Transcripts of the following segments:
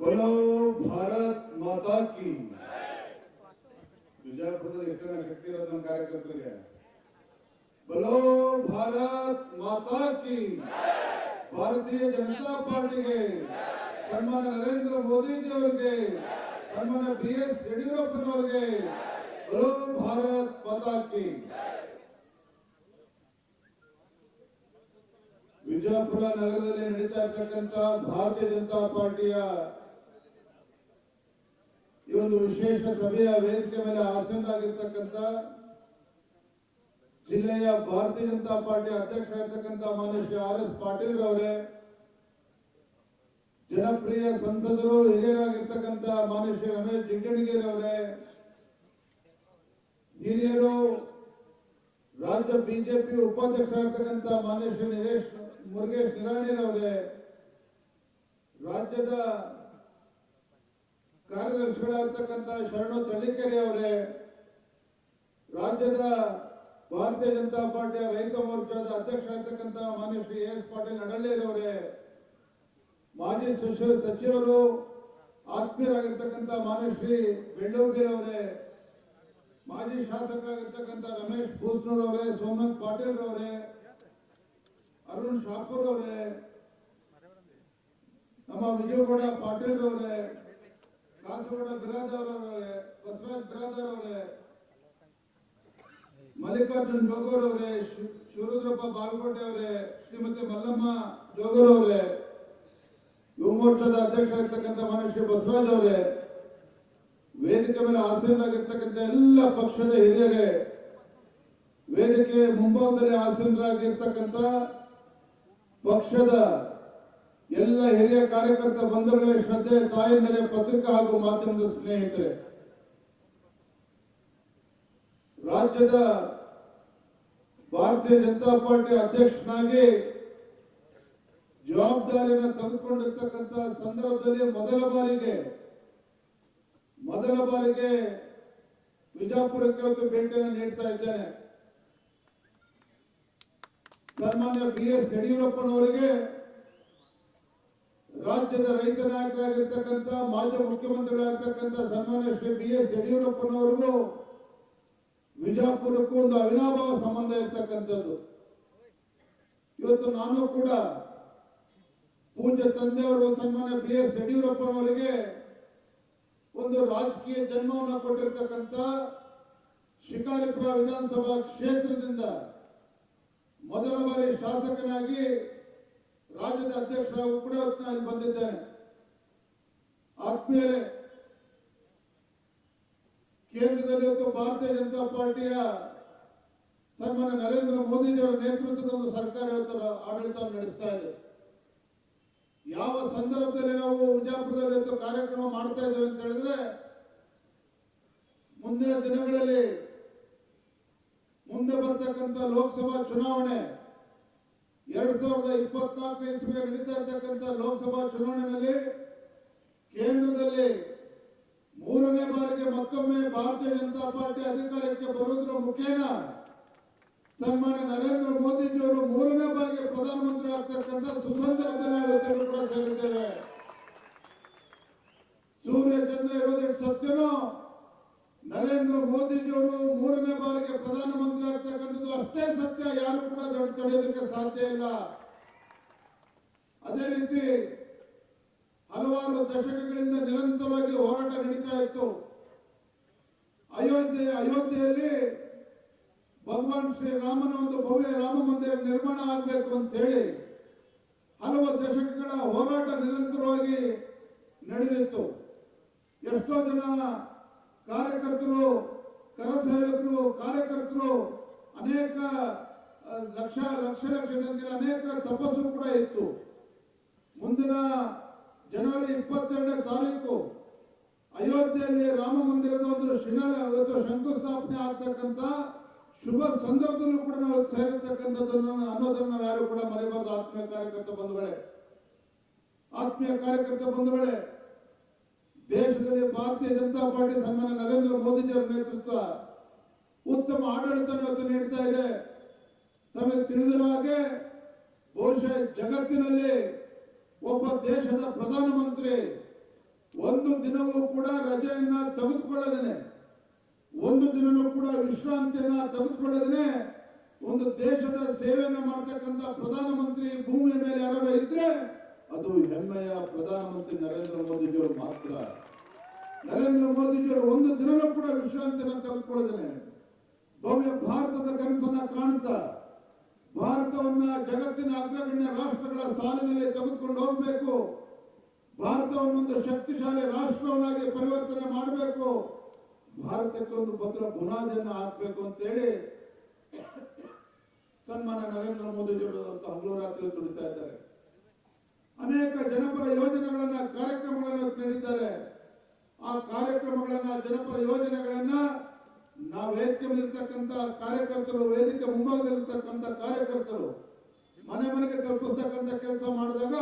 बोलो ಭಾರತ್ ಮಾತಾ ಕಿ ವಿಜಯಪುರದಲ್ಲಿ ಎಷ್ಟು ಜನ ಶಕ್ತಿ ಇರೋದು ನಮ್ಮ ಕಾರ್ಯಕರ್ತರಿಗೆ ಬಲೋ ಭಾರತ್ ಮಾತಾ ಕಿ ಭಾರತೀಯ ಜನತಾ ಪಾರ್ಟಿಗೆ ಸನ್ಮಾನ್ಯ ನರೇಂದ್ರ ಮೋದಿಜಿ ಅವರಿಗೆ ಸನ್ಮಾನ್ಯ ಬಿ ಎಸ್ ಯಡಿಯೂರಪ್ಪನವರಿಗೆ ಬಲೋ ಭಾರತ್ ಮಾತಾ ಕಿ ವಿಜಯಪುರ ನಗರದಲ್ಲಿ ನಡೀತಾ ಇರ್ತಕ್ಕಂಥ ಭಾರತೀಯ ಜನತಾ ಪಾರ್ಟಿಯ ಈ ಒಂದು ವಿಶೇಷ ಸಭೆಯ ವೇದಿಕೆ ಮೇಲೆ ಆಸೀನರಾಗಿರ್ತಕ್ಕಂಥ ಜಿಲ್ಲೆಯ ಭಾರತೀಯ ಜನತಾ ಪಾರ್ಟಿ ಅಧ್ಯಕ್ಷ ಇರ್ತಕ್ಕಂಥ ಮಾನ್ಯ ಶ್ರೀ ಆರ್ ಎಸ್ ಪಾಟೀಲ್ ರವರೇ, ಜನಪ್ರಿಯ ಸಂಸದರು, ಹಿರಿಯರಾಗಿರ್ತಕ್ಕಂಥ ಮಾನ್ಯ ಶ್ರೀ ರಮೇಶ್ ಜಿಗಣಿಗೇರಿ ಅವರೇ ಹಿರಿಯರು, ರಾಜ್ಯ ಬಿಜೆಪಿ ಉಪಾಧ್ಯಕ್ಷ ಇರ್ತಕ್ಕಂಥ ಮಾನ್ಯ ಶ್ರೀ ನಿರೇಶ್ ಮುರುಗೇಶ್ ನಿರಾಣಿರವರೇ ರಾಜ್ಯದ ಕಾರ್ಯದರ್ಶಿಗಳಾಗಿರ್ತಕ್ಕಂಥ ಶರಣು ತಳ್ಳಿಕೆರೆ ಅವರೇ, ರಾಜ್ಯದ ಭಾರತೀಯ ಜನತಾ ಪಾರ್ಟಿಯ ರೈತ ಮೋರ್ಚಾದ ಅಧ್ಯಕ್ಷ ಆಗಿರ್ತಕ್ಕಂಥ ಮಾನ್ಯ ಶ್ರೀ ಎಸ್ ಪಾಟೀಲ್ ನಡಳ್ಳೇರಿ ಅವರೇ, ಮಾಜಿ ಸಚಿವ ಸಚಿವರು, ಆತ್ಮೀಯರಾಗಿರ್ತಕ್ಕಂಥ ಮಾನ್ಯ ಶ್ರೀ ಬೆಳ್ಳೂರ್ಗಿರವರೇ ಮಾಜಿ ಶಾಸಕರಾಗಿರ್ತಕ್ಕಂಥ ರಮೇಶ್ ಭೂಸ್ನೂರ್ ಅವರೇ, ಸೋಮನಾಥ್ ಪಾಟೀಲ್ ರವರೇ ಅರುಣ್ ಶಾಪುರ್ ಅವರೇ, ನಮ್ಮ ವಿಜಯಗೌಡ ಪಾಟೀಲ್ ಅವರೇ ಕಾಸರಗೌಡ ಬಿರಾದರ್ ಅವರೇ ಬಸವರಾಜ್ ಬಿರಾದರ್ ಅವರೇ ಮಲ್ಲಿಕಾರ್ಜುನ್ ಜೋಗೂರ್ ಅವರೇ ಶಿವರುದ್ರಪ್ಪ ಬಾಗಲಕೋಟೆ ಅವರೇ ಶ್ರೀಮತಿ ಮಲ್ಲಮ್ಮ ಜೋಗೂರ್ ಅವರೇ ಯುವ ಮೋರ್ಚಾದ ಅಧ್ಯಕ್ಷ ಆಗಿರ್ತಕ್ಕಂಥ ಮಾನ್ಯ ಶ್ರೀ ಬಸವರಾಜ್ ಅವರೇ, ವೇದಿಕೆ ಮೇಲೆ ಆಸೀನರಾಗಿರ್ತಕ್ಕಂಥ ಎಲ್ಲ ಪಕ್ಷದ ಹಿರಿಯರೇ, ವೇದಿಕೆ ಮುಂಭಾಗದಲ್ಲಿ ಆಸೀನರಾಗಿರ್ತಕ್ಕಂಥ ಪಕ್ಷದ ಎಲ್ಲ ಹಿರಿಯ ಕಾರ್ಯಕರ್ತ ಬಂಧುಗಳೇ ಶ್ರದ್ಧೆ ಮೇಲೆ ಪತ್ರಿಕಾ ಹಾಗೂ ಮಾಧ್ಯಮದ ಸ್ನೇಹಿತರೆ. ರಾಜ್ಯದ ಭಾರತೀಯ ಜನತಾ ಪಾರ್ಟಿ ಅಧ್ಯಕ್ಷನಾಗಿ ಜವಾಬ್ದಾರಿಯನ್ನು ತೆಗೆದುಕೊಂಡಿರ್ತಕ್ಕಂಥ ಸಂದರ್ಭದಲ್ಲಿ ಮೊದಲ ಬಾರಿಗೆ ಮೊದಲ ಬಾರಿಗೆ ವಿಜಾಪುರಕ್ಕೆ ಒಂದು ಭೇಟಿಯನ್ನು ನೀಡ್ತಾ ಇದ್ದೇನೆ. ಸನ್ಮಾನ್ಯ ಬಿ ಎಸ್ ಯಡಿಯೂರಪ್ಪನವರಿಗೆ ರಾಜ್ಯದ ರೈತ ನಾಯಕರಾಗಿರ್ತಕ್ಕಂಥ ಮಾಜಿ ಮುಖ್ಯಮಂತ್ರಿಗಳಾಗಿರ್ತಕ್ಕಂಥ ಸನ್ಮಾನ್ಯ ಶ್ರೀ ಬಿ ಎಸ್ ಯಡಿಯೂರಪ್ಪನವರಿಗೂ ವಿಜಯಪುರಕ್ಕೂ ಒಂದು ಅವಿನಾಭಾವ ಸಂಬಂಧ ಇರ್ತಕ್ಕಂಥದ್ದು. ಇವತ್ತು ನಾನು ಕೂಡ ಪೂಜ್ಯ ತಂದೆಯವರು ಸನ್ಮಾನ್ಯ ಬಿ ಎಸ್ ಯಡಿಯೂರಪ್ಪನವರಿಗೆ ಒಂದು ರಾಜಕೀಯ ಜನ್ಮವನ್ನು ಕೊಟ್ಟಿರ್ತಕ್ಕಂಥ ಶಿಕಾರಿಪುರ ವಿಧಾನಸಭಾ ಕ್ಷೇತ್ರದಿಂದ ಮೊದಲ ಬಾರಿ ಶಾಸಕನಾಗಿ ರಾಜ್ಯದ ಅಧ್ಯಕ್ಷರಾಗೂ ಕೂಡ ನಾನು ಬಂದಿದ್ದೇನೆ. ಆದ್ಮೇಲೆ ಕೇಂದ್ರದಲ್ಲಿ ಇವತ್ತು ಭಾರತೀಯ ಜನತಾ ಪಾರ್ಟಿಯ ಸನ್ಮಾನ್ಯ ನರೇಂದ್ರ ಮೋದಿಜಿಯವರ ನೇತೃತ್ವದ ಒಂದು ಸರ್ಕಾರ ಇವತ್ತು ಆಡಳಿತ ನಡೆಸ್ತಾ ಇದೆ. ಯಾವ ಸಂದರ್ಭದಲ್ಲಿ ನಾವು ವಿಜಯಪುರದಲ್ಲಿ ಇವತ್ತು ಕಾರ್ಯಕ್ರಮ ಮಾಡ್ತಾ ಇದ್ದೇವೆ ಅಂತ ಹೇಳಿದ್ರೆ, ಮುಂದಿನ ದಿನಗಳಲ್ಲಿ ಮುಂದೆ ಬರ್ತಕ್ಕಂಥ ಲೋಕಸಭಾ ಚುನಾವಣೆ ಎರಡ್ ಸಾವಿರದ ಇಪ್ಪತ್ನಾಲ್ಕು ಇಸ್ವಿಗೆ ನಡೀತಾ ಇರ್ತಕ್ಕಂಥ ಲೋಕಸಭಾ ಚುನಾವಣೆಯಲ್ಲಿ ಕೇಂದ್ರದಲ್ಲಿ ಮೂರನೇ ಬಾರಿಗೆ ಮತ್ತೊಮ್ಮೆ ಭಾರತೀಯ ಜನತಾ ಪಾರ್ಟಿ ಅಧಿಕಾರಕ್ಕೆ ಬರುವುದರ ಮುಖೇನ ಸನ್ಮಾನ್ಯ ನರೇಂದ್ರ ಮೋದಿಜಿಯವರು ಮೂರನೇ ಬಾರಿಗೆ ಪ್ರಧಾನಮಂತ್ರಿ ಆಗ್ತಕ್ಕಂಥ ಸುಸಂದರ್ಭದಲ್ಲಿ ಕೂಡ ಸೇರಿದ್ದೇವೆ ಸೂರ್ಯ ಚಂದ್ರ ಇರೋದಕ್ಕೆ ಸತ್ಯನೋ ನರೇಂದ್ರ ಮೋದಿಜಿಯವರು ಮೂರನೇ ಬಾರಿಗೆ ಪ್ರಧಾನಮಂತ್ರಿ ಆಗ್ತಕ್ಕಂಥದ್ದು ಅಷ್ಟೇ ಸತ್ಯ, ಯಾರು ಕೂಡ ತಡೆ- ತಡೆಯೋದಕ್ಕೆ ಸಾಧ್ಯ ಇಲ್ಲ. ಅದೇ ರೀತಿ ಹಲವಾರು ದಶಕಗಳಿಂದ ನಿರಂತರವಾಗಿ ಹೋರಾಟ ನಡೀತಾ ಇತ್ತು. ಅಯೋಧ್ಯೆ, ಅಯೋಧ್ಯೆಯಲ್ಲಿ ಭಗವಾನ್ ಶ್ರೀರಾಮನ ಒಂದು ಭವ್ಯ ರಾಮ ಮಂದಿರ ನಿರ್ಮಾಣ ಆಗಬೇಕು ಅಂತ ಹೇಳಿ ಹಲವು ದಶಕಗಳ ಹೋರಾಟ ನಿರಂತರವಾಗಿ ನಡೆದಿತ್ತು. ಎಷ್ಟೋ ಜನ ಕಾರ್ಯಕರ್ತರು, ಕರಸೇವಕರು, ಕಾರ್ಯಕರ್ತರು ಅನೇಕ ಲಕ್ಷ ಲಕ್ಷ ಲಕ್ಷ ಜನರ ಅನೇಕ ತಪಸ್ಸು ಕೂಡ ಇತ್ತು. ಮುಂದಿನ ಜನವರಿ ಇಪ್ಪತ್ತೆರಡನೇ ತಾರೀಕು ಅಯೋಧ್ಯೆಯಲ್ಲಿ ರಾಮ ಮಂದಿರದ ಒಂದು ಶಿಲಾಲ ಶಂಕುಸ್ಥಾಪನೆ ಆಗ್ತಕ್ಕಂಥ ಶುಭ ಸಂದರ್ಭದಲ್ಲೂ ಕೂಡ ನಾವು ಸೇರಿರ್ತಕ್ಕಂಥದ್ದನ್ನು ಅನ್ನೋದನ್ನು ಯಾರು ಕೂಡ ಮರೆಯಬಾರದು ಆತ್ಮೀಯ ಕಾರ್ಯಕರ್ತ ಬಂಧುಗಳೇ ಆತ್ಮೀಯ ಕಾರ್ಯಕರ್ತ ಬಂಧುಗಳೇ ದೇಶದಲ್ಲಿ ಭಾರತೀಯ ಜನತಾ ಪಾರ್ಟಿ ಸನ್ಮಾನ ನರೇಂದ್ರ ಮೋದಿಜಿಯವರ ನೇತೃತ್ವ ಉತ್ತಮ ಆಡಳಿತ ನೀಡ್ತಾ ಇದೆ. ತಮಗೆ ತಿಳಿದಿರೋ ಹಾಗೆ ಬಹುಶಃ ಜಗತ್ತಿನಲ್ಲಿ ಒಬ್ಬ ದೇಶದ ಪ್ರಧಾನಮಂತ್ರಿ ಒಂದು ದಿನವೂ ಕೂಡ ರಜೆಯನ್ನ ತೆಗೆದುಕೊಳ್ಳದೇನೆ. ಒಂದು ದಿನನೂ ಕೂಡ ವಿಶ್ರಾಂತಿಯನ್ನ ತೆಗೆದುಕೊಳ್ಳದೇನೆ. ಒಂದು ದೇಶದ ಸೇವೆಯನ್ನು ಮಾಡ್ತಕ್ಕಂಥ ಪ್ರಧಾನಮಂತ್ರಿ ಭೂಮಿಯ ಮೇಲೆ ಯಾರು ಇದ್ರೆ ಅದು ಹೆಮ್ಮೆಯ ಪ್ರಧಾನಮಂತ್ರಿ ನರೇಂದ್ರ ಮೋದಿಜಿಯವರು ಮಾತ್ರ. ನರೇಂದ್ರ ಮೋದಿಜಿಯವರು ಒಂದು ದಿನನೂ ಕೂಡ ವಿಶ್ರಾಂತಿ ತೆಗೆದುಕೊಳ್ಳದೇನೆ ಭವ್ಯ ಭಾರತದ ಕನಸನ್ನ ಕಾಣುತ್ತಾ ಭಾರತವನ್ನ ಜಗತ್ತಿನ ಅಗ್ರಗಣ್ಯ ರಾಷ್ಟ್ರಗಳ ಸಾಲಿನಲ್ಲಿ ತೆಗೆದುಕೊಂಡು ಹೋಗಬೇಕು. ಭಾರತವನ್ನೊಂದು ಶಕ್ತಿಶಾಲಿ ರಾಷ್ಟ್ರವನ್ನಾಗಿ ಪರಿವರ್ತನೆ ಮಾಡಬೇಕು. ಭಾರತಕ್ಕೆ ಒಂದು ಭದ್ರ ಬುನಾದಿಯನ್ನು ಹಾಕಬೇಕು ಅಂತೇಳಿ ಸನ್ಮಾನ ನರೇಂದ್ರ ಮೋದಿಜಿಯವರು ಹಗಲು ರಾತ್ರಿ ದುಡಿತಾ ಇದ್ದಾರೆ. ಅನೇಕ ಜನಪರ ಯೋಜನೆಗಳನ್ನ, ಕಾರ್ಯಕ್ರಮಗಳನ್ನು ನೀಡಿದ್ದಾರೆ. ಆ ಕಾರ್ಯಕ್ರಮಗಳನ್ನ, ಜನಪರ ಯೋಜನೆಗಳನ್ನ ನಾವು ವೇದಿಕೆ ಮೇಲಿರ್ತಕ್ಕಂಥ ಕಾರ್ಯಕರ್ತರು, ವೇದಿಕೆ ಮುಂಭಾಗದಲ್ಲಿರ್ತಕ್ಕಂಥ ಕಾರ್ಯಕರ್ತರು ಮನೆ ಮನೆಗೆ ತಲುಪಿಸ್ತಕ್ಕಂಥ ಕೆಲಸ ಮಾಡಿದಾಗ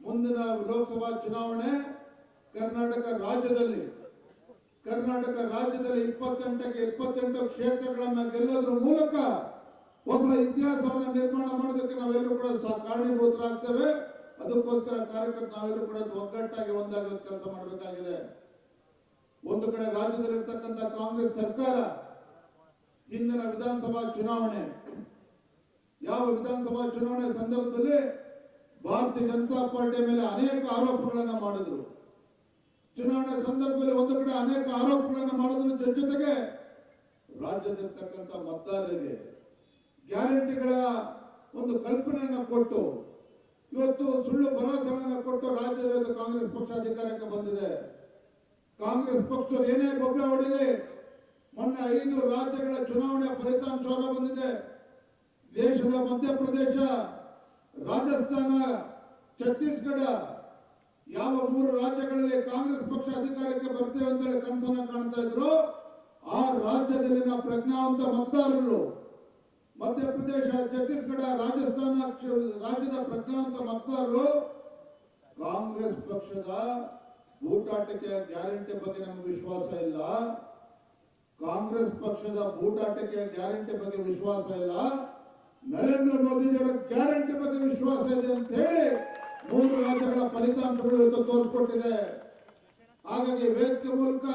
ಮುಂದಿನ ಲೋಕಸಭಾ ಚುನಾವಣೆ ಕರ್ನಾಟಕ ರಾಜ್ಯದಲ್ಲಿ ಕರ್ನಾಟಕ ರಾಜ್ಯದಲ್ಲಿ ಇಪ್ಪತ್ತೆಂಟಕ್ಕೆ ಇಪ್ಪತ್ತೆಂಟು ಕ್ಷೇತ್ರಗಳನ್ನ ಗೆಲ್ಲೋದ್ರ ಮೂಲಕ ಹೊಸ ಇತಿಹಾಸವನ್ನು ನಿರ್ಮಾಣ ಮಾಡೋದಕ್ಕೆ ನಾವೆಲ್ಲರೂ ಕೂಡ ಕಾರಣೀಭೂತರಾಗ್ತೇವೆ. ಅದಕ್ಕೋಸ್ಕರ ಕಾರ್ಯಕರ್ತರು ನಾವೆಲ್ಲರೂ ಕೂಡ ಒಗ್ಗಟ್ಟಾಗಿ ಒಂದಾಗಿ ಕೆಲಸ ಮಾಡಬೇಕಾಗಿದೆ. ಒಂದು ಕಡೆ ರಾಜ್ಯದಲ್ಲಿರ್ತಕ್ಕಂಥ ಕಾಂಗ್ರೆಸ್ ಸರ್ಕಾರ ಹಿಂದಿನ ವಿಧಾನಸಭಾ ಚುನಾವಣೆ. ಯಾವ ವಿಧಾನಸಭಾ ಚುನಾವಣೆ ಸಂದರ್ಭದಲ್ಲಿ ಭಾರತೀಯ ಜನತಾ ಪಾರ್ಟಿಯ ಮೇಲೆ ಅನೇಕ ಆರೋಪಗಳನ್ನು ಮಾಡಿದ್ರು. ಚುನಾವಣೆ ಸಂದರ್ಭದಲ್ಲಿ ಒಂದು ಕಡೆ ಅನೇಕ ಆರೋಪಗಳನ್ನು ಮಾಡಿದ್ರು. ಜೊತೆ ಜೊತೆಗೆ ರಾಜ್ಯದಲ್ಲಿರ್ತಕ್ಕಂಥ ಮತದಾರರಿಗೆ ಗ್ಯಾರಂಟಿಗಳ ಒಂದು ಕಲ್ಪನೆಯನ್ನು ಕೊಟ್ಟು ಇವತ್ತು ಸುಳ್ಳು ಭರವಸೆಗಳನ್ನು ಕೊಟ್ಟು ಇವತ್ತು ಕಾಂಗ್ರೆಸ್ ಪಕ್ಷ ಅಧಿಕಾರಕ್ಕೆ ಬಂದಿದೆ. ಕಾಂಗ್ರೆಸ್ ಪಕ್ಷ ಏನೇ ಗೊಬ್ಬರ ಹೊಡಿಲಿ, ಮೊನ್ನೆ ಐದು ರಾಜ್ಯಗಳ ಚುನಾವಣೆ ಫಲಿತಾಂಶ ಹೊರ ಬಂದಿದೆ. ದೇಶದ ಮಧ್ಯಪ್ರದೇಶ, ರಾಜಸ್ಥಾನ, ಛತ್ತೀಸ್ಗಢ, ಯಾವ ಮೂರು ರಾಜ್ಯಗಳಲ್ಲಿ ಕಾಂಗ್ರೆಸ್ ಪಕ್ಷ ಅಧಿಕಾರಕ್ಕೆ ಬರ್ತೇವೆ ಅಂತೇಳಿ ಕನಸನ್ನ ಕಾಣ್ತಾ ಇದ್ರು. ಆ ರಾಜ್ಯದಲ್ಲಿನ ಪ್ರಜ್ಞಾವಂತ ಮತದಾರರು ಮಧ್ಯಪ್ರದೇಶ, ಛತ್ತೀಸ್ಗಢ, ರಾಜಸ್ಥಾನ ರಾಜ್ಯದ ಪ್ರಜ್ಞಾವಂತ ಮತದಾರರು ಕಾಂಗ್ರೆಸ್ ಪಕ್ಷದ ಬೂಟಾಟಿಕೆಯ ಗ್ಯಾರಂಟಿ ಬಗ್ಗೆ ನಮಗೆ ವಿಶ್ವಾಸ ಇಲ್ಲ. ಕಾಂಗ್ರೆಸ್ ಪಕ್ಷದ ಬೂಟಾಟಿಕೆಯ ಗ್ಯಾರಂಟಿ ಬಗ್ಗೆ ವಿಶ್ವಾಸ ಇಲ್ಲ. ನರೇಂದ್ರ ಮೋದಿಜಿಯವರ ಗ್ಯಾರಂಟಿ ಬಗ್ಗೆ ವಿಶ್ವಾಸ ಇದೆ ಅಂತ ಹೇಳಿ ಮೂರು ರಾಜ್ಯಗಳ ಫಲಿತಾಂಶಗಳು ಇವತ್ತು ತೋರಿಸ್ಕೊಟ್ಟಿದೆ. ಹಾಗಾಗಿ ವೇದಿಕೆ ಮೂಲಕ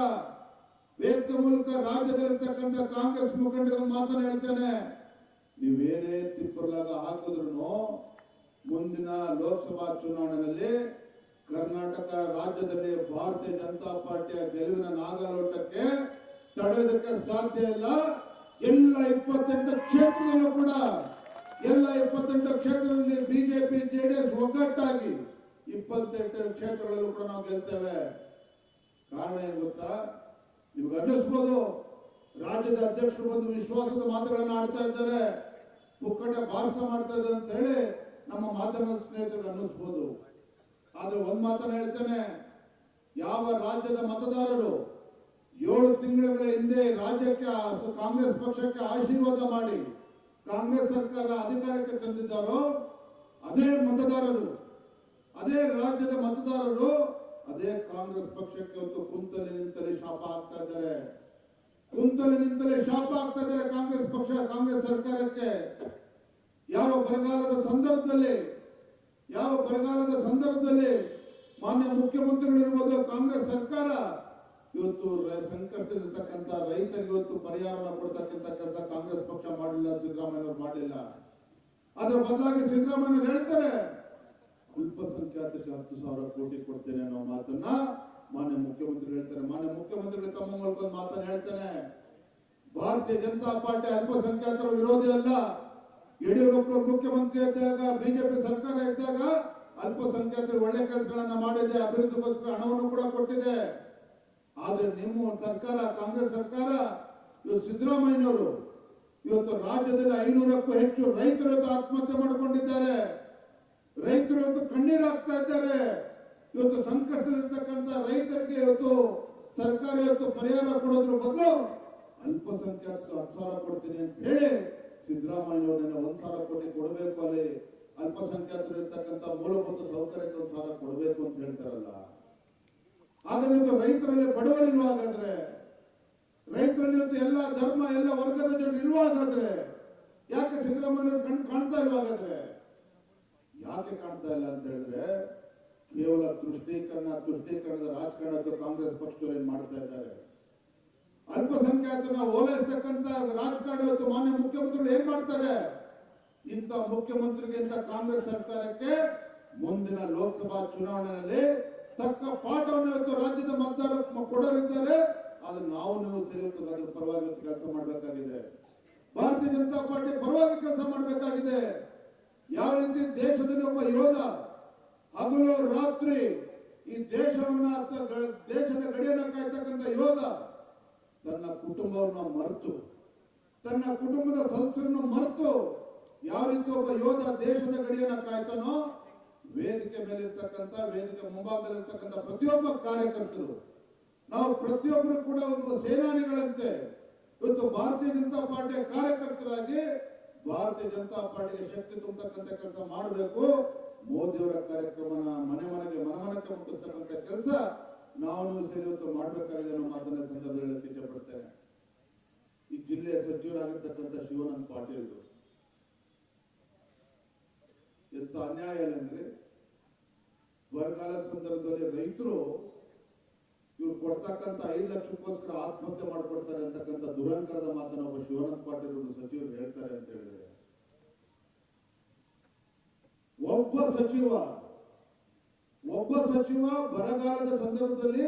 ವೇದಿಕೆ ಮೂಲಕ ರಾಜ್ಯದಲ್ಲಿರ್ತಕ್ಕಂಥ ಕಾಂಗ್ರೆಸ್ ಮುಖಂಡರಿಗೆ ಮಾತನಾಡ್ತೇನೆ ನೀವೇನೇ ತಿಪ್ಪರ್ಲಾಗ ಹಾಕಿದ್ರು ಮುಂದಿನ ಲೋಕಸಭಾ ಚುನಾವಣೆಯಲ್ಲಿ ಕರ್ನಾಟಕ ರಾಜ್ಯದಲ್ಲಿ ಭಾರತೀಯ ಜನತಾ ಪಾರ್ಟಿಯ ಗೆಲುವಿನ ನಾಗಲೋಟಕ್ಕೆ ತಡೆಯೋದಕ್ಕೆ ಸಾಧ್ಯ ಇಲ್ಲ. ಎಲ್ಲ ಇಪ್ಪತ್ತೆಂಟು ಕ್ಷೇತ್ರದಲ್ಲೂ ಕೂಡ, ಎಲ್ಲ ಇಪ್ಪತ್ತೆಂಟು ಕ್ಷೇತ್ರದಲ್ಲಿ ಬಿಜೆಪಿ, ಜೆಡಿಎಸ್ ಒಗ್ಗಟ್ಟಾಗಿ ಇಪ್ಪತ್ತೆಂಟು ಕ್ಷೇತ್ರಗಳಲ್ಲೂ ಕೂಡ ನಾವು ಗೆಲ್ತೇವೆ. ಕಾರಣ ಏನು ಗೊತ್ತಾ? ನಿಮ್ಗೆ ಅನ್ನಿಸ್ಬೋದು? ರಾಜ್ಯದ ಅಧ್ಯಕ್ಷರು ಬಂದು ವಿಶ್ವಾಸದ ಮಾತುಗಳನ್ನು ಆಡ್ತಾ ಇದ್ದಾರೆ. ಮುಖಂಡ ಭಾಷಣ ಮಾಡ್ತಾ ಇದ್ದಾರೆ ಅಂತ ಹೇಳಿ ನಮ್ಮ ಮಾಧ್ಯಮ ಸ್ನೇಹಿತರು ಅನ್ನಿಸ್ಬೋದು. ಆದ್ರೆ ಒಂದ್ ಮಾತನ್ನ ಹೇಳ್ತೇನೆ, ಯಾವ ರಾಜ್ಯದ ಮತದಾರರು ಏಳು ತಿಂಗಳ ಹಿಂದೆ ರಾಜ್ಯಕ್ಕೆ ಕಾಂಗ್ರೆಸ್ ಪಕ್ಷಕ್ಕೆ ಆಶೀರ್ವಾದ ಮಾಡಿ ಕಾಂಗ್ರೆಸ್ ಸರ್ಕಾರ ಅಧಿಕಾರಕ್ಕೆ ತಂದಿದ್ದಾರೋ, ಅದೇ ಮತದಾರರು, ಅದೇ ರಾಜ್ಯದ ಮತದಾರರು, ಅದೇ ಕಾಂಗ್ರೆಸ್ ಪಕ್ಷಕ್ಕೆ ಒಂದು ಕುಂತಲೆ ನಿಂತಲೆ ಶಾಪ ಆಗ್ತಾ ಇದ್ದಾರೆ. ಕುಂತಲಿ ನಿಂತಲೇ ಶಾಪ ಆಗ್ತಾ ಇದ್ದಾರೆ ಕಾಂಗ್ರೆಸ್ ಪಕ್ಷ, ಕಾಂಗ್ರೆಸ್ ಸರ್ಕಾರಕ್ಕೆ? ಯಾವ ಬರಗಾಲದ ಸಂದರ್ಭದಲ್ಲಿ, ಯಾವ ಬರಗಾಲದ ಸಂದರ್ಭದಲ್ಲಿ ಮಾನ್ಯ ಮುಖ್ಯಮಂತ್ರಿಗಳಿರ್ಬೋದು ಕಾಂಗ್ರೆಸ್ ಸರ್ಕಾರ? ಇವತ್ತು ಸಂಕಷ್ಟದಲ್ಲಿರ್ತಕ್ಕಂಥ ರೈತರಿಗೆ ಇವತ್ತು ಪರಿಹಾರನ ಕೊಡ್ತಕ್ಕಂಥ ಕೆಲಸ ಕಾಂಗ್ರೆಸ್ ಪಕ್ಷ ಮಾಡಲಿಲ್ಲ ಸಿದ್ದರಾಮಯ್ಯವರು ಮಾಡಲಿಲ್ಲ. ಅದರ ಬದಲಾಗಿ ಸಿದ್ದರಾಮಯ್ಯ ಹೇಳ್ತಾರೆ ಅಲ್ಪಸಂಖ್ಯಾತರಿಗೆ ಹತ್ತು ಸಾವಿರ ಕೋಟಿ ಕೊಡ್ತೇನೆ ಅನ್ನೋ ಮಾತನ್ನ ಮಾನ್ಯ ಮುಖ್ಯಮಂತ್ರಿ ಹೇಳ್ತಾರೆ, ಮಾನ್ಯ ಮುಖ್ಯಮಂತ್ರಿಗಳು ತಮ್ಮ ಮೂಲಕ ಒಂದು ಮಾತನ್ನ ಹೇಳ್ತಾನೆ. ಭಾರತೀಯ ಜನತಾ ಪಾರ್ಟಿ ಅಲ್ಪಸಂಖ್ಯಾತರ ವಿರೋಧಿ ಅಲ್ಲ. ಯಡಿಯೂರಪ್ಪ ಮುಖ್ಯಮಂತ್ರಿ ಇದ್ದಾಗ, ಬಿಜೆಪಿ ಸರ್ಕಾರ ಇದ್ದಾಗ ಅಲ್ಪಸಂಖ್ಯಾತರು ಒಳ್ಳೆ ಕೆಲಸಗಳನ್ನ ಮಾಡಿದೆ, ಅಭಿವೃದ್ಧಿಗೋಸ್ಕರ ಹಣವನ್ನು ಕೂಡ ಕೊಟ್ಟಿದೆ. ಆದ್ರೆ ನಿಮ್ಮ ಒಂದು ಸರ್ಕಾರ, ಕಾಂಗ್ರೆಸ್ ಸರ್ಕಾರ ಇವತ್ತು ಸಿದ್ದರಾಮಯ್ಯನವರು ಇವತ್ತು ರಾಜ್ಯದಲ್ಲಿ ಐನೂರಕ್ಕೂ ಹೆಚ್ಚು ರೈತರು ಆತ್ಮಹತ್ಯೆ ಮಾಡಿಕೊಂಡಿದ್ದಾರೆ. ರೈತರು ಕಣ್ಣೀರು ಹಾಕ್ತಾ ಇದ್ದಾರೆ. ಇವತ್ತು ಸಂಕಷ್ಟದಲ್ಲಿರ್ತಕ್ಕಂಥ ರೈತರಿಗೆ ಇವತ್ತು ಸರ್ಕಾರ ಇವತ್ತು ಪರಿಹಾರ ಕೊಡೋದ್ರ ಬದಲು ಅಲ್ಪಸಂಖ್ಯಾತರು ಹತ್ತು ಸಾವಿರ ಕೊಡ್ತೀನಿ ಅಂತ ಹೇಳಿ ಸಿದ್ದರಾಮಯ್ಯವ್ರನ್ನ ಒಂದ್ ಸಾವಿರ ಕೋಟಿ ಕೊಡಬೇಕು ಅಲ್ಲಿ. ಅಲ್ಪಸಂಖ್ಯಾತರು ಇರ್ತಕ್ಕಂಥ ಮೂಲಭೂತ ಸೌಕರ್ಯಕ್ಕೆ ಒಂದ್ ಸಾವಿರ ಕೊಡಬೇಕು ಅಂತ ಹೇಳ್ತಾರಲ್ಲ. ಹಾಗಾದ್ರೆ ಇವತ್ತು ರೈತರಲ್ಲಿ ಬಡವರಿಲ್ವಾ ಹಾಗಾದ್ರೆ ರೈತರಲ್ಲಿ ಇವತ್ತು ಎಲ್ಲ ಧರ್ಮ, ಎಲ್ಲ ವರ್ಗದ ಜನರು ಯಾಕೆ ಸಿದ್ದರಾಮಯ್ಯ ಕಣ್ ಕಾಣ್ತಾ ಇಲ್ವಾ ಹಾಗಾದ್ರೆ ಯಾಕೆ ಕಾಣ್ತಾ ಇಲ್ಲ ಅಂತ ಹೇಳಿದ್ರೆ ಕೇವಲ ತುಷ್ಟೀಕರಣ, ತುಷ್ಟೀಕರಣದ ರಾಜಕಾರಣ ಕಾಂಗ್ರೆಸ್ ಪಕ್ಷದವರು ಏನ್ ಮಾಡ್ತಾ ಇದ್ದಾರೆ? ಅಲ್ಪಸಂಖ್ಯಾತರನ್ನ ಓಲೈಸ್ತಕ್ಕಂತ ರಾಜಕಾರಣ ಇವತ್ತು ಮಾನ್ಯ ಮುಖ್ಯಮಂತ್ರಿಗಳು ಏನ್ ಮಾಡ್ತಾರೆ? ಇಂಥ ಮುಖ್ಯಮಂತ್ರಿಗೆ, ಇಂಥ ಕಾಂಗ್ರೆಸ್ ಸರ್ಕಾರಕ್ಕೆ ಮುಂದಿನ ಲೋಕಸಭಾ ಚುನಾವಣೆಯಲ್ಲಿ ತಕ್ಕ ಪಾಠವನ್ನು ಇವತ್ತು ರಾಜ್ಯದ ಮತದಾರ ಕೊಡೋರಿದ್ದಾರೆ. ಅದನ್ನ ನಾವು ನೀವು ಸೇರಿರ್ತಕ್ಕ ಪರವಾಗಿ ಕೆಲಸ ಮಾಡಬೇಕಾಗಿದೆ. ಭಾರತೀಯ ಜನತಾ ಪಾರ್ಟಿ ಪರವಾಗಿ ಕೆಲಸ ಮಾಡಬೇಕಾಗಿದೆ. ಯಾವ ರೀತಿ ದೇಶದಲ್ಲಿ ಒಬ್ಬ ಯೋಧ ಹಗಲು ರಾತ್ರಿ ಈ ದೇಶವನ್ನ ದೇಶದ ಗಡಿಯನ್ನ ಕಾಯ್ತಕ್ಕಂಥ ಯೋಧ ತನ್ನ ಕುಟುಂಬವನ್ನ ಮರೆತು, ತನ್ನ ಕುಟುಂಬದ ಸದಸ್ಯರನ್ನು ಮರೆತು ಯಾವ ರೀತಿ ಒಬ್ಬ ಯೋಧ ದೇಶದ ಗಡಿಯನ್ನ ಕಾಯ್ತಾನೋ, ವೇದಿಕೆ ಮೇಲೆ ಇರ್ತಕ್ಕಂಥ ವೇದಿಕೆ ಮುಂಭಾಗದಲ್ಲಿರ್ತಕ್ಕಂಥ ಪ್ರತಿಯೊಬ್ಬ ಕಾರ್ಯಕರ್ತರು, ನಾವು ಪ್ರತಿಯೊಬ್ಬರು ಕೂಡ ಒಂದು ಸೇನಾನಿಗಳಂತೆ, ಇವತ್ತು ಭಾರತೀಯ ಜನತಾ ಪಾರ್ಟಿಯ ಕಾರ್ಯಕರ್ತರಾಗಿ ಭಾರತೀಯ ಜನತಾ ಪಾರ್ಟಿಗೆ ಶಕ್ತಿ ತುಂಬತಕ್ಕಂಥ ಕೆಲಸ ಮಾಡಬೇಕು. ಮೋದಿಯವರ ಕಾರ್ಯಕ್ರಮನ ಮನೆ ಮನೆಗೆ ಮನಮನಕ್ಕೆ ಮುಟ್ಟಿಸ್ತಕ್ಕಂಥ ಕೆಲಸ ನಾವು ಸೇರಿ ಇವತ್ತು ಮಾಡಬೇಕಾಗಿದೆ ಅನ್ನೋ ಮಾತನ್ನ ಸಂದರ್ಭ ಹೇಳಕ್ಕೆ ಇಷ್ಟಪಡ್ತೇನೆ ಈ ಜಿಲ್ಲೆಯ ಸಚಿವರಾಗಿರ್ತಕ್ಕಂಥ ಶಿವಾನಂದ ಪಾಟೀಲ್ ಎಂತ ಅನ್ಯಾಯ ಅಂದ್ರೆ ಬರಗಾಲ ಸಂದರ್ಭದಲ್ಲಿ ರೈತರು ಇವ್ರು ಕೊಡ್ತಕ್ಕಂತ ಐದು ಲಕ್ಷಕ್ಕೋಸ್ಕರ ಆತ್ಮಹತ್ಯೆ ಮಾಡ್ಕೊಡ್ತಾರೆ ಅಂತಕ್ಕಂಥ ದುರಂಕರದ ಮಾತನ್ನ ಒಬ್ಬ ಶಿವಾನಂದ ಪಾಟೀಲ್ ಸಚಿವರು ಹೇಳ್ತಾರೆ ಅಂತ ಹೇಳಿದ್ರೆ ಒಬ್ಬ ಸಚಿವ ಒಬ್ಬ ಸಚಿವ ಬರಗಾಲದ ಸಂದರ್ಭದಲ್ಲಿ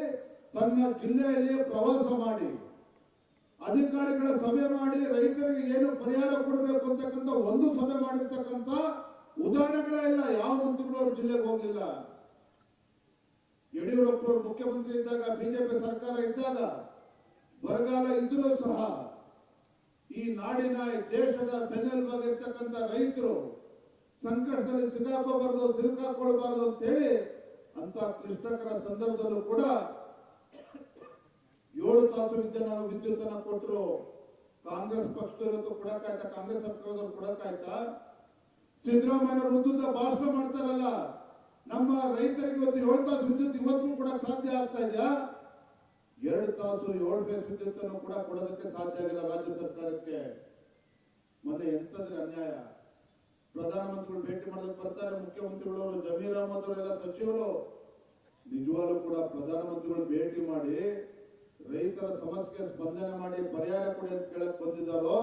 ತನ್ನ ಜಿಲ್ಲೆಯಲ್ಲಿ ಪ್ರವಾಸ ಮಾಡಿ, ಅಧಿಕಾರಿಗಳ ಸಭೆ ಮಾಡಿ ರೈತರಿಗೆ ಏನು ಪರಿಹಾರ ಕೊಡಬೇಕು ಅಂತಕ್ಕಂಥ ಒಂದು ಸಭೆ ಮಾಡಿರ್ತಕ್ಕಂಥ ಉದಾಹರಣೆಗಳೇ ಇಲ್ಲ. ಯಾವ ಮಂತ್ರಿಗಳು ಅವ್ರ ಜಿಲ್ಲೆಗೆ ಹೋಗ್ಲಿಲ್ಲ. ಯಡಿಯೂರಪ್ಪನವರು ಮುಖ್ಯಮಂತ್ರಿ ಇದ್ದಾಗ, ಬಿಜೆಪಿ ಸರ್ಕಾರ ಇದ್ದಾಗ, ಬರಗಾಲ ಇದ್ದರೂ ಸಹ ಈ ನಾಡಿನ ದೇಶದ ಬೆನ್ನೆಲುಬಾಗಿರ್ತಕ್ಕಂಥ ರೈತರು ಸಂಕಟದಲ್ಲಿ ಸಿಗಾಕೋಬಾರದು ಸಿಲುಕಾಕೊಳ್ಬಾರದು ಅಂತ ಹೇಳಿ ಅಂತ ಕೃಷ್ಣಕರ ಸಂದರ್ಭದಲ್ಲೂ ಕೂಡ ಏಳು ತಾಸು ವಿದ್ಯುತ್ ವಿದ್ಯುತ್ ಕೊಟ್ಟರು ಕಾಂಗ್ರೆಸ್ ಪಕ್ಷದವರು ಕೊಡಕ್ಕಾಯ್ತಾ? ಕಾಂಗ್ರೆಸ್ ಸರ್ಕಾರದವ್ರು ಕೊಡಕ್ಕಾಯ್ತಾ? ಸಿದ್ದರಾಮಯ್ಯ ಉದ್ದುದ್ದ ಭಾಷಣ ಮಾಡ್ತಾರಲ್ಲ, ನಮ್ಮ ರೈತರಿಗೆ ಇವತ್ತು ಏಳು ತಾಸು ವಿದ್ಯುತ್ ಇವತ್ತು ಕೂಡ ಸಾಧ್ಯ ಆಗ್ತಾ ಇದೆಯಾ? ಎರಡು ತಾಸು ಏಳು ಫೇಸ್ ವಿದ್ಯುತ್ ಕೂಡ ಕೊಡೋದಕ್ಕೆ ಸಾಧ್ಯ ಆಗಿಲ್ಲ ರಾಜ್ಯ ಸರ್ಕಾರಕ್ಕೆ. ಮೊನ್ನೆ ಎಂತಂದ್ರೆ ಅನ್ಯಾಯ? ಪ್ರಧಾನಮಂತ್ರಿಗಳು ಭೇಟಿ ಮಾಡೋದಕ್ಕೆ ಬರ್ತಾರೆ. ಮುಖ್ಯಮಂತ್ರಿಗಳು, ಜಮೀರ್ ಅಹಮದ್ ಅವರೆಲ್ಲ ಸಚಿವರು. ನಿಜವಾಗ್ಲೂ ಕೂಡ ಪ್ರಧಾನಮಂತ್ರಿಗಳು ಭೇಟಿ ಮಾಡಿ ರೈತರ ಸಮಸ್ಯೆ ಸ್ಪಂದನೆ ಮಾಡಿ ಪರಿಹಾರ ಕೊಡಿ ಅಂತ ಕೇಳಕ್ ಬಂದಿದ್ದಾರೋ,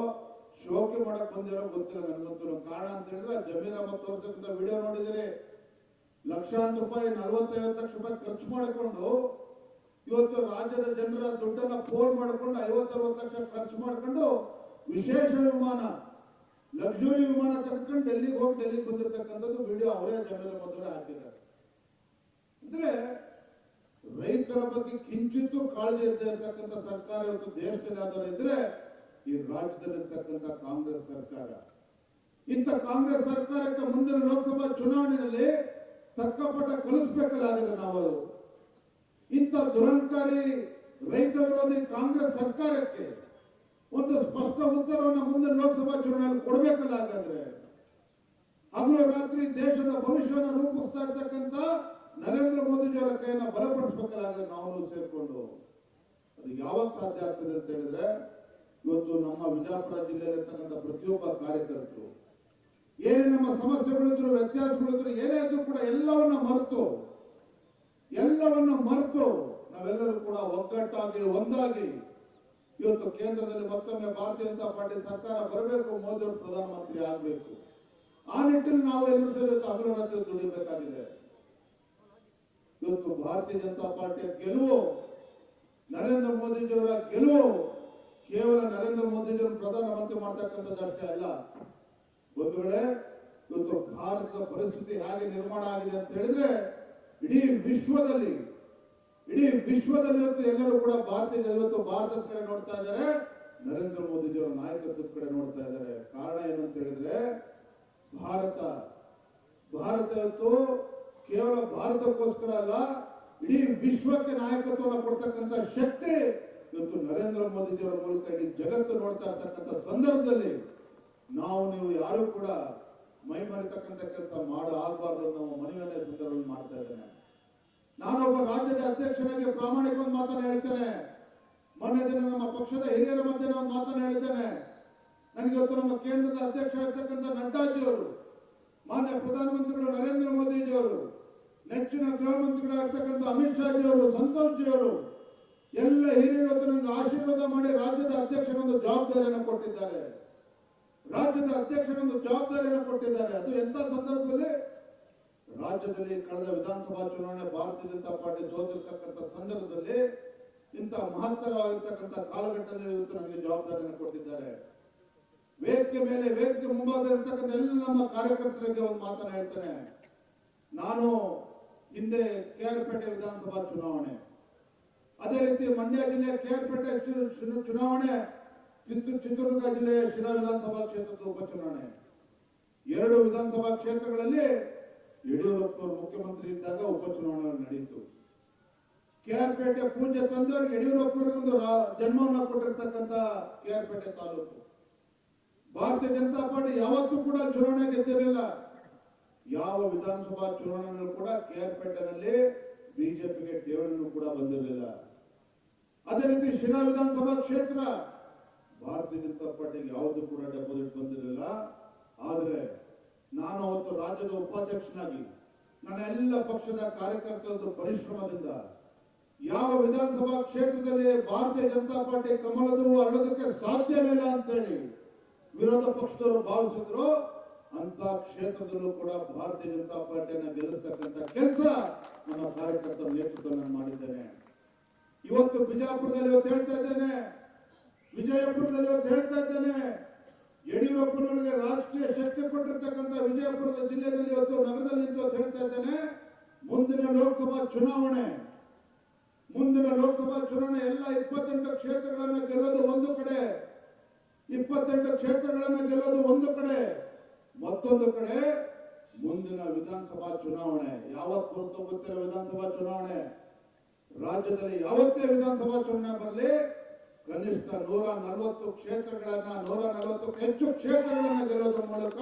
ಶೋಕಿ ಮಾಡಕ್ ಬಂದಿರೋ ಗೊತ್ತಿಲ್ಲ ನನಗಂತೂ. ಕಾರಣ ಅಂತ ಹೇಳಿದ್ರೆ ಜಮೀರ್ ಅಹಮದ್ ತೋರಿಸಕ್ಕಂತ ವಿಡಿಯೋ ನೋಡಿದಿರಿ ಲಕ್ಷಾಂತರ ರೂಪಾಯಿ, ನಲವತ್ತೈವತ್ತು ಲಕ್ಷ ರೂಪಾಯಿ ಖರ್ಚು ಮಾಡಿಕೊಂಡು ಇವತ್ತು ರಾಜ್ಯದ ಜನರ ದುಡ್ಡನ್ನ ಫೋನ್ ಮಾಡಿಕೊಂಡು ಐವತ್ತರವತ್ತು ಲಕ್ಷ ಖರ್ಚು ಮಾಡ್ಕೊಂಡು ವಿಶೇಷ ವಿಮಾನ ಲಕ್ಸುರಿ ವಿಮಾನ ತಕ್ಕೊಂಡು ಡೆಲ್ಲಿಗೆ ಹೋಗಿ, ಡೆಲ್ಲಿಗೆ ಬಂದಿರತಕ್ಕಂಥದ್ದು ವಿಡಿಯೋ ಅವರೇ ಅಹಮದ್ ಅವರೇ ಹಾಕಿದ್ದಾರೆ. ಅಂದ್ರೆ ರೈತರ ಬಗ್ಗೆ ಕಿಂಚಿತ್ತೂ ಕಾಳಜಿ ಇರದೇ ಇರತಕ್ಕಂಥ ಸರ್ಕಾರ ಇವತ್ತು ದೇಶದಲ್ಲಿ ಯಾವ್ದಾರು ಇದ್ರೆ ಈ ರಾಜ್ಯದಲ್ಲಿರ್ತಕ್ಕಂಥ ಕಾಂಗ್ರೆಸ್ ಸರ್ಕಾರ. ಇಂಥ ಕಾಂಗ್ರೆಸ್ ಸರ್ಕಾರಕ್ಕೆ ಮುಂದಿನ ಲೋಕಸಭಾ ಚುನಾವಣೆಯಲ್ಲಿ ತಕ್ಕಪಟ್ಟ ಕಲಿಸ್ಬೇಕಾಗಿದೆ ನಾವು. ಇಂಥ ದುರಂಕಾರಿ ರೈತ ವಿರೋಧಿ ಕಾಂಗ್ರೆಸ್ ಸರ್ಕಾರಕ್ಕೆ ಒಂದು ಸ್ಪಷ್ಟ ಉತ್ತರವನ್ನು ಮುಂದೆ ಲೋಕಸಭಾ ಚುನಾವಣೆಯಲ್ಲಿ ಕೊಡಬೇಕಲ್ಲ ಹಾಗಾದ್ರೆ? ಹಗಲು ರಾತ್ರಿ ದೇಶದ ಭವಿಷ್ಯವನ್ನು ರೂಪಿಸ್ತಾ ಇರ್ತಕ್ಕಂಥ ನರೇಂದ್ರ ಮೋದಿಜಿಯವರ ಕೈಯನ್ನು ಬಲಪಡಿಸಬೇಕಾದ್ರೆ ನಾವು ಸೇರ್ಕೊಂಡು? ಅದು ಯಾವಾಗ ಸಾಧ್ಯ ಆಗ್ತದೆ ಅಂತ ಹೇಳಿದ್ರೆ, ಇವತ್ತು ನಮ್ಮ ವಿಜಯಪುರ ಜಿಲ್ಲೆಯಲ್ಲಿರ್ತಕ್ಕಂಥ ಪ್ರತಿಯೊಬ್ಬ ಕಾರ್ಯಕರ್ತರು, ಏನೇ ನಮ್ಮ ಸಮಸ್ಯೆಗಳಿದ್ರು, ವ್ಯತ್ಯಾಸಗಳಿದ್ರು, ಏನೇ ಇದ್ರು ಕೂಡ ಎಲ್ಲವನ್ನ ಮರೆತು ಎಲ್ಲವನ್ನ ಮರೆತು ನಾವೆಲ್ಲರೂ ಕೂಡ ಒಗ್ಗಟ್ಟಾಗಿ, ಒಂದಾಗಿ ಇವತ್ತು ಕೇಂದ್ರದಲ್ಲಿ ಮತ್ತೊಮ್ಮೆ ಭಾರತೀಯ ಜನತಾ ಪಾರ್ಟಿ ಸರ್ಕಾರ ಬರಬೇಕು, ಮೋದಿ ಅವರು ಪ್ರಧಾನಮಂತ್ರಿ ಆಗಬೇಕು. ಆ ನಿಟ್ಟಿನಲ್ಲಿ ನಾವು ಎಲ್ಲರೂ ಜೊತೆ ರಾತ್ರಿ ದುಡಿಬೇಕಾಗಿದೆ. ಇವತ್ತು ಭಾರತೀಯ ಜನತಾ ಪಾರ್ಟಿಯ ಗೆಲುವು, ನರೇಂದ್ರ ಮೋದಿಜಿಯವರ ಗೆಲುವು ಕೇವಲ ನರೇಂದ್ರ ಮೋದಿಜಿಯವರು ಪ್ರಧಾನಮಂತ್ರಿ ಮಾಡ್ತಕ್ಕಂಥದ್ದು ಅಷ್ಟೇ ಅಲ್ಲ. ಒಂದು ವೇಳೆ ಇವತ್ತು ಭಾರತದ ಪರಿಸ್ಥಿತಿ ಹೇಗೆ ನಿರ್ಮಾಣ ಆಗಿದೆ ಅಂತ ಹೇಳಿದ್ರೆ, ಇಡೀ ವಿಶ್ವದಲ್ಲಿ ಇಡೀ ವಿಶ್ವದಲ್ಲಿ ಎಲ್ಲರೂ ಕೂಡ ಭಾರತೀಯ ಇವತ್ತು ಭಾರತದ ಕಡೆ ನೋಡ್ತಾ ಇದ್ದಾರೆ. ನರೇಂದ್ರ ಮೋದಿಜಿಯವರ ನಾಯಕತ್ವದ ಕಡೆ ನೋಡ್ತಾ ಇದ್ದಾರೆ. ಕಾರಣ ಏನಂತ ಹೇಳಿದ್ರೆ, ಭಾರತ ಭಾರತ ಇವತ್ತು ಕೇವಲ ಭಾರತಕ್ಕೋಸ್ಕರ ಅಲ್ಲ, ಇಡೀ ವಿಶ್ವಕ್ಕೆ ನಾಯಕತ್ವವನ್ನು ಕೊಡ್ತಕ್ಕಂತ ಶಕ್ತಿ ಇವತ್ತು ನರೇಂದ್ರ ಮೋದಿಜಿಯವರ ಮೂಲಕ ಇಡೀ ಜಗತ್ತು ನೋಡ್ತಾ ಇರ್ತಕ್ಕಂಥ ಸಂದರ್ಭದಲ್ಲಿ ನಾವು, ನೀವು ಯಾರು ಕೂಡ ಮೈ ಕೆಲಸ ಮಾಡ ಆಗಬಾರ್ದು ನಾವು ಮನವಿಯನ್ನೇ ಸಂದರ್ಭದಲ್ಲಿ ಮಾಡ್ತಾ ಇದ್ದೇನೆ. ನಾನೊಬ್ಬ ರಾಜ್ಯದ ಅಧ್ಯಕ್ಷನಾಗಿ ಪ್ರಾಮಾಣಿಕ ಒಂದು ಮಾತನ್ನ ಹೇಳ್ತೇನೆ. ಮೊನ್ನೆ ದಿನ ನಮ್ಮ ಪಕ್ಷದ ಹಿರಿಯರ ಮಧ್ಯೆ ಒಂದು ಮಾತನ್ನ ಹೇಳ್ತೇನೆ. ನನಗೆ ಇವತ್ತು ನಮ್ಮ ಕೇಂದ್ರದ ಅಧ್ಯಕ್ಷ ಆಗಿರ್ತಕ್ಕಂಥ ನಡ್ಡಾಜಿಯವರು ಮಾನ್ಯ ಪ್ರಧಾನಮಂತ್ರಿಗಳು ನರೇಂದ್ರ ಮೋದಿಜಿಯವರು ನೆಚ್ಚಿನ ಗೃಹ ಮಂತ್ರಿಗಳಾಗಿರ್ತಕ್ಕಂಥ ಅಮಿತ್ ಶಾ ಜಿಯವರು ಸಂತೋಷ್ ಜಿಯವರು ಎಲ್ಲ ಹಿರಿಯರು ನನಗೆ ಆಶೀರ್ವಾದ ಮಾಡಿ ರಾಜ್ಯದ ಅಧ್ಯಕ್ಷರೊಂದು ಜವಾಬ್ದಾರಿಯನ್ನು ಕೊಟ್ಟಿದ್ದಾರೆ. ರಾಜ್ಯದ ಅಧ್ಯಕ್ಷರೊಂದು ಜವಾಬ್ದಾರಿಯನ್ನು ಕೊಟ್ಟಿದ್ದಾರೆ. ಅದು ಎಂಥ ಸಂದರ್ಭದಲ್ಲಿ? ರಾಜ್ಯದಲ್ಲಿ ಕಳೆದ ವಿಧಾನಸಭಾ ಚುನಾವಣೆ ಭಾರತೀಯ ಜನತಾ ಪಾರ್ಟಿ ಸೋತಿರ್ತಕ್ಕಂಥ ಸಂದರ್ಭದಲ್ಲಿ ಇಂಥ ಮಹತ್ತರವಾಗಿರ್ತಕ್ಕಂಥ ಕಾಲಘಟ್ಟದಲ್ಲಿ ಇವತ್ತು ನಮಗೆ ಜವಾಬ್ದಾರಿಯನ್ನು ಕೊಟ್ಟಿದ್ದಾರೆ. ವೇದಿಕೆ ಮೇಲೆ, ವೇದಿಕೆ ಮುಂಭಾಗದಲ್ಲಿರ್ತಕ್ಕಂಥ ಎಲ್ಲ ನಮ್ಮ ಕಾರ್ಯಕರ್ತರಿಗೆ ಒಂದು ಮಾತನ್ನ ಹೇಳ್ತೇನೆ. ನಾನು ಹಿಂದೆ ಕೆ ಆರ್ ಪೇಟೆ ವಿಧಾನಸಭಾ ಚುನಾವಣೆ, ಅದೇ ರೀತಿ ಮಂಡ್ಯ ಜಿಲ್ಲೆ ಕೆ ಆರ್ ಪೇಟೆ ಚುನಾವಣೆ ಚಿತ್ರ ಚಿತ್ರದುರ್ಗ ಜಿಲ್ಲೆಯ ಶಿರಾ ವಿಧಾನಸಭಾ ಕ್ಷೇತ್ರದ ಉಪಚುನಾವಣೆ. ಎರಡು ವಿಧಾನಸಭಾ ಕ್ಷೇತ್ರಗಳಲ್ಲಿ ಯಡಿಯೂರಪ್ಪನವರು ಮುಖ್ಯಮಂತ್ರಿ ಇದ್ದಾಗ ಉಪಚುನಾವಣೆ ನಡೆಯಿತು ಕೆ ಆರ್ ಪೇಟೆ ಪೂಜೆ ತಂದು ಯಡಿಯೂರಪ್ಪನವ್ರಿಗೊಂದು ಜನ್ಮವನ್ನ ಕೊಟ್ಟಿರ್ತಕ್ಕಂಥ ಕೆ ಆರ್ ಪೇಟೆ ತಾಲೂಕು. ಭಾರತೀಯ ಜನತಾ ಪಾರ್ಟಿ ಯಾವತ್ತೂ ಕೂಡ ಚುನಾವಣೆ ಗೆದ್ದಿರಲಿಲ್ಲ. ಯಾವ ವಿಧಾನಸಭಾ ಚುನಾವಣೆಯಲ್ಲೂ ಕೂಡ ಕೆ ಆರ್ ಪೇಟೆನಲ್ಲಿ ಬಿಜೆಪಿಗೆ ಠೇವಣಿನೂ ಕೂಡ ಬಂದಿರಲಿಲ್ಲ. ಅದೇ ರೀತಿ ಶಿರಾ ವಿಧಾನಸಭಾ ಕ್ಷೇತ್ರ ಭಾರತೀಯ ಜನತಾ ಪಾರ್ಟಿಗೆ ಯಾವುದು ಕೂಡ ಡೆಪಾಸಿಟ್ ಬಂದಿರಲಿಲ್ಲ. ಆದರೆ ನಾನು ಅವತ್ತು ರಾಜ್ಯದ ಉಪಾಧ್ಯಕ್ಷನಾಗಿ ನನ್ನ ಎಲ್ಲ ಪಕ್ಷದ ಕಾರ್ಯಕರ್ತರದ್ದು ಪರಿಶ್ರಮದಿಂದ ಯಾವ ವಿಧಾನಸಭಾ ಕ್ಷೇತ್ರದಲ್ಲಿ ಭಾರತೀಯ ಜನತಾ ಪಾರ್ಟಿ ಕಮಲದು ಹರಡೋದಕ್ಕೆ ಸಾಧ್ಯವಿಲ್ಲ ಅಂತ ಹೇಳಿ ವಿರೋಧ ಪಕ್ಷದವರು ಭಾವಿಸಿದ್ರು ಅಂತ ಕ್ಷೇತ್ರದಲ್ಲೂ ಕೂಡ ಭಾರತೀಯ ಜನತಾ ಪಾರ್ಟಿಯನ್ನು ಗೆಲ್ಲಿಸ್ತಕ್ಕಂಥ ಕೆಲಸ ನಮ್ಮ ಕಾರ್ಯಕರ್ತರ ನೇತೃತ್ವ ನಾನು ಮಾಡಿದ್ದೇನೆ. ಇವತ್ತು ಬಿಜಾಪುರದಲ್ಲಿ ಇವತ್ತು ಹೇಳ್ತಾ ಇದ್ದೇನೆ, ವಿಜಯಪುರದಲ್ಲಿ ಇವತ್ತು ಹೇಳ್ತಾ ಇದ್ದೇನೆ. ಯಡಿಯೂರಪ್ಪನವರಿಗೆ ರಾಷ್ಟ್ರೀಯ ಶಕ್ತಿ ಕೊಟ್ಟಿರ್ತಕ್ಕಂಥ ವಿಜಯಪುರದ ಜಿಲ್ಲೆಯಲ್ಲಿ ಇವತ್ತು ನಗರದಲ್ಲಿ ಇವತ್ತು ಹೇಳ್ತಾ ಇದ್ದೇನೆ, ಮುಂದಿನ ಲೋಕಸಭಾ ಚುನಾವಣೆ, ಮುಂದಿನ ಲೋಕಸಭಾ ಚುನಾವಣೆ ಎಲ್ಲ ಇಪ್ಪತ್ತೆಂಟು ಕ್ಷೇತ್ರಗಳನ್ನ ಗೆಲ್ಲೋದು ಒಂದು ಕಡೆ, ಇಪ್ಪತ್ತೆಂಟು ಕ್ಷೇತ್ರಗಳನ್ನ ಗೆಲ್ಲೋದು ಒಂದು ಕಡೆ, ಮತ್ತೊಂದು ಕಡೆ ಮುಂದಿನ ವಿಧಾನಸಭಾ ಚುನಾವಣೆ. ಯಾವತ್ ಬರುತ್ತೋ ಗೊತ್ತಿಲ್ಲ ವಿಧಾನಸಭಾ ಚುನಾವಣೆ? ರಾಜ್ಯದಲ್ಲಿ ಯಾವತ್ತೇ ವಿಧಾನಸಭಾ ಚುನಾವಣೆ ಬರಲಿ ಕನಿಷ್ಠ ನೂರ ನಲವತ್ತು ಕ್ಷೇತ್ರಗಳನ್ನ, ನೂರ ನಲವತ್ತಕ್ಕೂ ಹೆಚ್ಚು ಕ್ಷೇತ್ರಗಳನ್ನ ಗೆಲ್ಲೋದ್ರ ಮೂಲಕ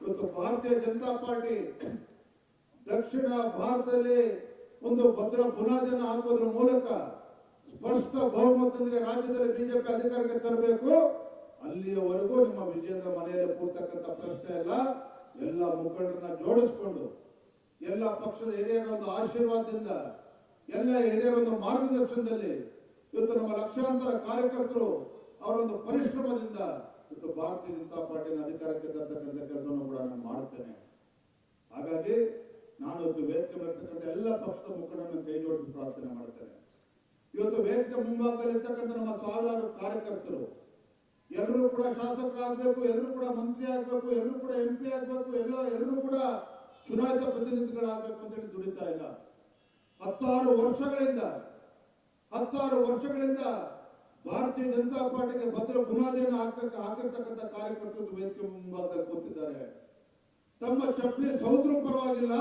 ಇವತ್ತು ಭಾರತೀಯ ಜನತಾ ಪಾರ್ಟಿ ದಕ್ಷಿಣ ಭಾರತದಲ್ಲಿ ಒಂದು ಭದ್ರ ಬುನಾದಿಯನ್ನು ಹಾಕೋದ್ರ ಮೂಲಕ ಸ್ಪಷ್ಟ ಬಹುಮತದೊಂದಿಗೆ ರಾಜ್ಯದಲ್ಲಿ ಬಿಜೆಪಿ ಅಧಿಕಾರಕ್ಕೆ ತರಬೇಕು. ಅಲ್ಲಿಯವರೆಗೂ ನಿಮ್ಮ ವಿಜೇಂದ್ರ ಮನೆಯಲ್ಲಿ ಕೂರ್ತಕ್ಕಂಥ ಪ್ರಶ್ನೆ ಇಲ್ಲ ಎಲ್ಲ ಮುಖಂಡರನ್ನ ಜೋಡಿಸ್ಕೊಂಡು, ಎಲ್ಲ ಪಕ್ಷದ ಹಿರಿಯರ ಒಂದು ಆಶೀರ್ವಾದದಿಂದ, ಎಲ್ಲ ಹಿರಿಯರ ಒಂದು ಮಾರ್ಗದರ್ಶನದಲ್ಲಿ ಇವತ್ತು ನಮ್ಮ ಲಕ್ಷಾಂತರ ಕಾರ್ಯಕರ್ತರು ಅವರೊಂದು ಪರಿಶ್ರಮದಿಂದ ಇವತ್ತು ಭಾರತೀಯ ಜನತಾ ಪಾರ್ಟಿನ ಅಧಿಕಾರಕ್ಕೆ ತರ್ತಕ್ಕಂಥ ಕೆಲಸವನ್ನು ಕೂಡ ನಾನು ಮಾಡುತ್ತೇನೆ ಹಾಗಾಗಿ ನಾನು ಇವತ್ತು ವೇದಿಕೆ ಬರ್ತಕ್ಕಂಥ ಎಲ್ಲ ಪಕ್ಷದ ಮುಖಂಡರನ್ನು ಕೈ ಜೋಡಿಸಿ ಪ್ರಾರ್ಥನೆ ಮಾಡ್ತೇನೆ. ಇವತ್ತು ವೇದಿಕೆ ಮುಂಭಾಗದಲ್ಲಿ ಇರ್ತಕ್ಕಂಥ ನಮ್ಮ ಸಾವಿರಾರು ಕಾರ್ಯಕರ್ತರು, ಎಲ್ಲರೂ ಕೂಡ ಶಾಸಕರಾಗಬೇಕು ಎಲ್ಲರೂ ಕೂಡ ಮಂತ್ರಿ ಆಗಬೇಕು, ಎಲ್ಲರೂ ಕೂಡ ಎಂ ಪಿ ಆಗಬೇಕು, ಎಲ್ಲ, ಎಲ್ಲರೂ ಕೂಡ ಚುನಾಯಿತ ಪ್ರತಿನಿಧಿಗಳಾಗಬೇಕು ಅಂತ ಹೇಳಿ ದುಡಿತಾ ಇಲ್ಲ. ಹತ್ತಾರು ವರ್ಷಗಳಿಂದ ಹತ್ತಾರು ವರ್ಷಗಳಿಂದ ಭಾರತೀಯ ಜನತಾ ಪಾರ್ಟಿಗೆ ಭದ್ರ ಬುನಾದಿಯನ್ನು ಹಾಕ್ತಕ್ಕ, ಹಾಕಿರ್ತಕ್ಕಂಥ ಕಾರ್ಯಕರ್ತರು ವೇದಿಕೆ ಮುಂಭಾಗದಲ್ಲಿ ಕೂತಿದ್ದಾರೆ. ತಮ್ಮ ಚಪ್ಪಲಿ ಸೌದ್ರ ಪರವಾಗಿಲ್ಲ,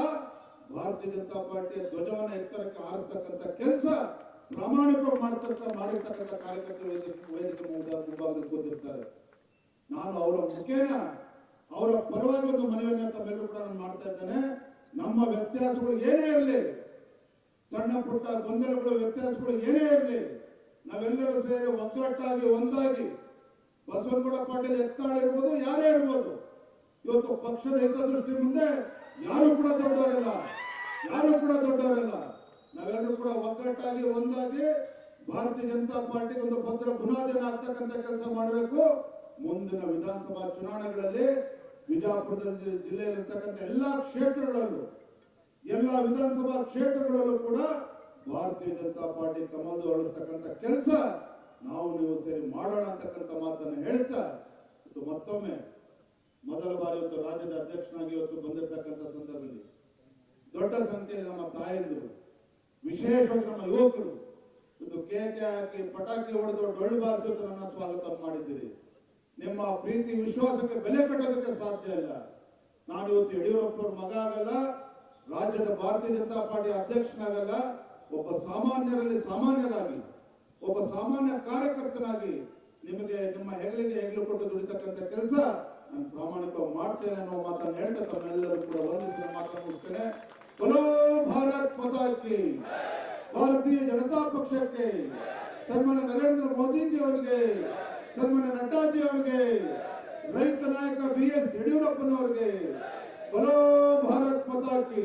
ಭಾರತೀಯ ಜನತಾ ಪಾರ್ಟಿಯ ಧ್ವಜವನ್ನ ಎತ್ತರಕ್ಕೆ ಹಾರತಕ್ಕಂಥ ಕೆಲಸ ಪ್ರಾಮಾಣಿಕವಾಗಿ ಮಾಡ್ತಕ್ಕ, ಮಾಡಿರ್ತಕ್ಕಂಥ ಕಾರ್ಯಕರ್ತರು ವೇದಿಕೆ ವೇದಿಕೆ ಮುಂಭಾ- ಮುಂಭಾಗದಲ್ಲಿ ಕೂತಿರ್ತಾರೆ. ನಾನು ಅವರ ಮುಖೇನ, ಅವರ ಪರವಾಗಿ ಒಂದು ಮನವಿಯನ್ನು ತಮ್ಮೆಲ್ಲರೂ ಕೂಡ ನಾನು ಮಾಡ್ತಾ ಇದ್ದೇನೆ. ನಮ್ಮ ವ್ಯತ್ಯಾಸಗಳು ಏನೇ ಇರಲಿ ಸಣ್ಣ ಪುಟ್ಟ ಗೊಂದಲಗಳು, ವ್ಯತ್ಯಾಸಗಳು ಏನೇ ಇರಲಿ, ನಾವೆಲ್ಲರೂ ಸೇರಿ ಒಗ್ಗಟ್ಟಾಗಿ ಒಂದಾಗಿ ಬಸವನಗೌಡ ಪಾಟೀಲ್ ಎತ್ತಾಳಿರ್ಬೋದು, ಯಾರೇ ಇರ್ಬೋದು, ಇವತ್ತು ಪಕ್ಷದ ಹಿತದೃಷ್ಟಿ ಮುಂದೆ ಯಾರು ಕೂಡ ದೊಡ್ಡವರಲ್ಲ, ಯಾರು ಕೂಡ ದೊಡ್ಡವರಲ್ಲ. ನಾವೆಲ್ಲರೂ ಕೂಡ ಒಗ್ಗಟ್ಟಾಗಿ ಒಂದಾಗಿ ಭಾರತೀಯ ಜನತಾ ಪಾರ್ಟಿಗೆ ಒಂದು ಭದ್ರ ಬುನಾದಿಯನ್ನು ಆಗ್ತಕ್ಕಂಥ ಕೆಲಸ ಮಾಡಬೇಕು. ಮುಂದಿನ ವಿಧಾನಸಭಾ ಚುನಾವಣೆಗಳಲ್ಲಿ ಬಿಜಾಪುರದಲ್ಲಿ ಜಿಲ್ಲೆಯಲ್ಲಿರ್ತಕ್ಕಂಥ ಎಲ್ಲಾ ಕ್ಷೇತ್ರಗಳಲ್ಲೂ ಎಲ್ಲ ವಿಧಾನಸಭಾ ಕ್ಷೇತ್ರಗಳಲ್ಲೂ ಕೂಡ ಭಾರತೀಯ ಜನತಾ ಪಾರ್ಟಿ ಕಮಲ್ದು ಹೊರಡಿಸ್ತಕ್ಕಂಥ ಕೆಲಸ ನಾವು ನೀವು ಸೇರಿ ಮಾಡೋಣ ಅಂತಕ್ಕಂಥ ಮಾತನ್ನು ಹೇಳ್ತಾ ಇದು ಮತ್ತೊಮ್ಮೆ ಮೊದಲ ಬಾರಿ ಇವತ್ತು ರಾಜ್ಯದ ಅಧ್ಯಕ್ಷನಾಗಿ ಇವತ್ತು ಬಂದಿರತಕ್ಕಂಥ ಸಂದರ್ಭದಲ್ಲಿ ದೊಡ್ಡ ಸಂಖ್ಯೆಯಲ್ಲಿ ನಮ್ಮ ತಾಯಂದಿರು, ವಿಶೇಷವಾಗಿ ನಮ್ಮ ಯುವಕರು ಇದು ಕೇಕೆ ಹಾಕಿ ಪಟಾಕಿ ಹೊಡೆದು ಡೊಳ್ಳು ಇವತ್ತು ನನ್ನ ಸ್ವಾಗತ ಮಾಡಿದ್ದೀರಿ. ನಿಮ್ಮ ಪ್ರೀತಿ ವಿಶ್ವಾಸಕ್ಕೆ ಬೆಲೆ ಕಟ್ಟೋದಕ್ಕೆ ಸಾಧ್ಯ ಇಲ್ಲ. ನಾನು ಇವತ್ತು ಯಡಿಯೂರಪ್ಪನವ್ರ ಮಗ ಆಗಲ್ಲ. ರಾಜ್ಯದ ಭಾರತೀಯ ಜನತಾ ಪಾರ್ಟಿ ಅಧ್ಯಕ್ಷನಾಗಲ್ಲ, ಒಬ್ಬ ಸಾಮಾನ್ಯರಲ್ಲಿ ಸಾಮಾನ್ಯರಾಗಿ, ಒಬ್ಬ ಸಾಮಾನ್ಯ ಕಾರ್ಯಕರ್ತನಾಗಿ ನಿಮಗೆ ನಿಮ್ಮ ಹೆಗಲಿಗೆ ಹೆಗಲು ಕೊಟ್ಟು ದುಡಿತಕ್ಕಂಥ ಕೆಲಸ ನಾನು ಪ್ರಾಮಾಣಿಕವಾಗಿ ಮಾಡ್ತೇನೆ ಅನ್ನೋ ಮಾತನ್ನು ಹೇಳ್ತಾ ತಮ್ಮೆಲ್ಲರೂ ಕೂಡ ವಂದಿಸಿ ನನ್ನ ಮಾತನ್ನು ಮುಗಿಸ್ತೇನೆ ಬಲೋ ಭಾರತ್ ಮಾತಾ ಕಿ ಭಾರತೀಯ ಜನತಾ ಪಕ್ಷಕ್ಕೆ ಸನ್ಮಾನ್ಯ ನರೇಂದ್ರ ಮೋದಿಜಿ ಅವರಿಗೆ ಸನ್ಮಾನ್ಯ ನಡ್ಡಾಜಿ ಅವರಿಗೆ ರೈತ ನಾಯಕ ಬಿ ಎಸ್ ಯಡಿಯೂರಪ್ಪನವರಿಗೆ ಬಲೋ ಭಾರತ್ ಮಾತಾ ಕಿ